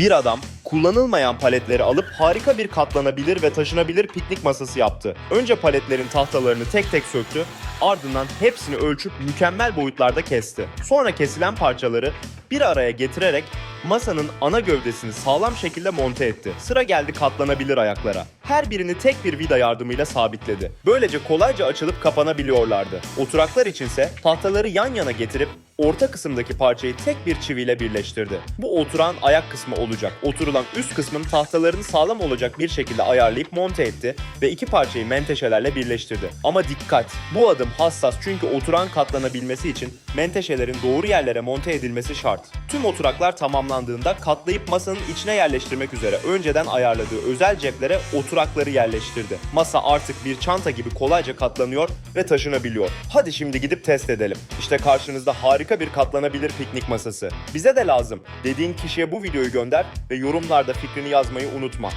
Bir adam kullanılmayan paletleri alıp harika bir katlanabilir ve taşınabilir piknik masası yaptı. Önce paletlerin tahtalarını tek tek söktü, ardından hepsini ölçüp mükemmel boyutlarda kesti. Sonra kesilen parçaları bir araya getirerek masanın ana gövdesini sağlam şekilde monte etti. Sıra geldi katlanabilir ayaklara. Her birini tek bir vida yardımıyla sabitledi. Böylece kolayca açılıp kapanabiliyorlardı. Oturaklar içinse tahtaları yan yana getirip orta kısımdaki parçayı tek bir çiviyle birleştirdi. Bu oturan ayak kısmı olacak. Oturulan üst kısmın tahtalarını sağlam olacak bir şekilde ayarlayıp monte etti ve iki parçayı menteşelerle birleştirdi. Ama dikkat! Bu adım hassas çünkü oturan katlanabilmesi için menteşelerin doğru yerlere monte edilmesi şart. Tüm oturaklar tamamlandığında katlayıp masanın içine yerleştirmek üzere önceden ayarladığı özel ceplere oturakları yerleştirdi. Masa artık bir çanta gibi kolayca katlanıyor ve taşınabiliyor. Hadi şimdi gidip test edelim. İşte karşınızda harika bir katlanabilir piknik masası. Bize de lazım dediğin kişiye bu videoyu gönder ve yorumlarda fikrini yazmayı unutma.